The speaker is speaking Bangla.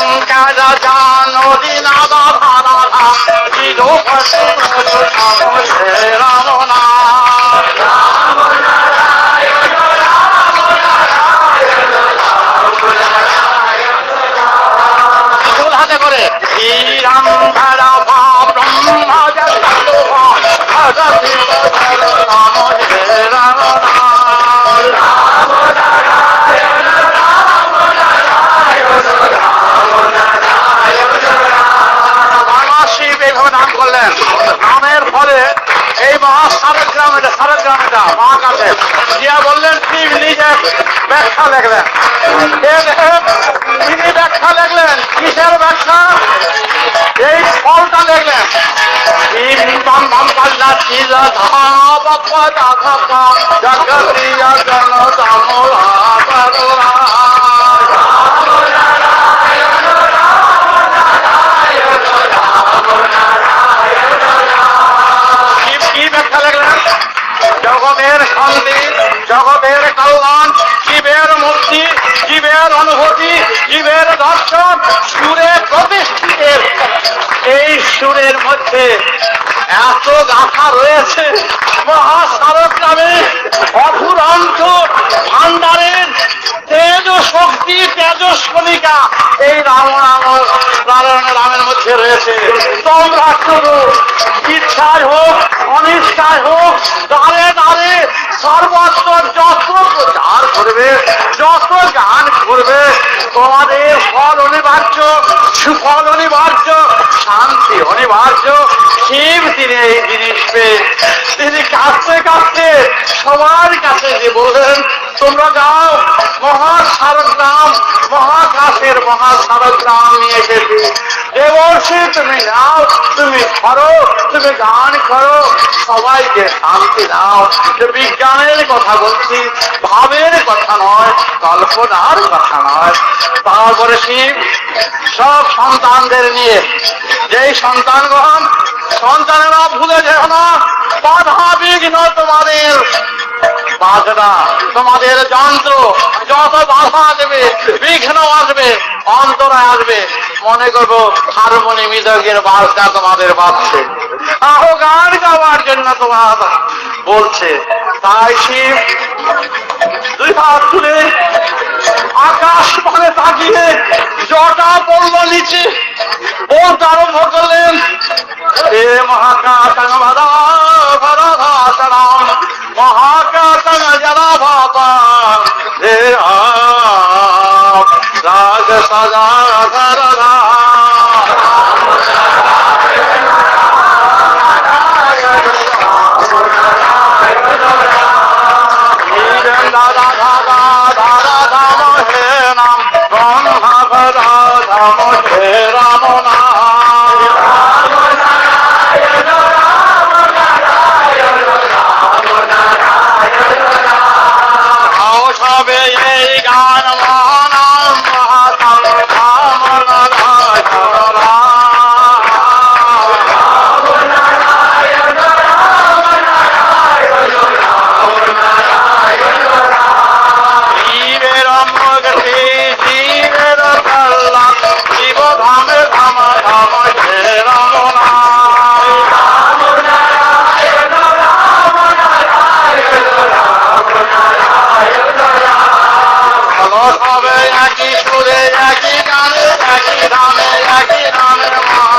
লঙ্কার জানরি নাদা ধারা জিরো রাম নাম ফুল হাতে করে। শ্রীরাম ধারা ব্রহ্ম জগৎ ভগতি দিয়া বললেন শিব ব্যাখ্যা লেখলেন। তিনি ব্যাখ্যা লেখলেন। কিসের ব্যাখ্যা এই ফলটা লেখলেন। জগতিয়া জীবের অনুভূতি জীবের দর্শন সুরে প্রতিষ্ঠিত এই সুরের মধ্যে এত গাথা রয়েছে মহাসারগ্রামে অফুরন্ত ভান্ডারের তেজ শক্তি তেজস্বনিকা এই রাম রাম নারায়ণ রামের মধ্যে রয়েছে। তোমরা শুধু ইচ্ছায় হোক অনিচ্ছায় হোক দাঁড়ে দাঁড়ে সর্বত্র যত প্রচার করবে যত গান করবে। তোমাদের ফল অনিবার্য, সুফল অনিবার্য, শান্তি অনিবার্য, শিব তিনি এই জিনিস পেয়ে তিনি কাঁদতে কাঁদতে সবার কাছে যে বললেন তোমরা যাও মহাসারগ্রাম মহাকাশের মহাসারগ্রাম নিয়ে এসেছি। দেবর্ষি তুমি নাও, তুমি করো তুমি গান করো, সবাইকে শান্তি দাও। যে বিজ্ঞানের কথা বলছি, ভাবের কথা নয়, কল্পনার কথা নয়। তারপরে শিব সব সন্তানদের নিয়ে, যেই সন্তানগণ, সন্তানেরা ভুলে যেও না বাধা বিঘ্ন তোমাদের বাজনা। তোমাদের যন্ত্র যত বাধা আসবে বিঘ্ন আসবে অন্তরা আসবে। মনে করব হারমোনি মৃদকের বাজনা তোমাদের বাজছে আহো, গান গাওয়ার জন্য তোমার বলছে। তাই শিব, দুই হাত তুলে আকাশ মানে তাকিয়ে জটা পড়ল নিচে বলতে আরম্ভ করলেন। হে মহাকাশং Father, একই সুরে একই গানে একই ধামে একই নামের মা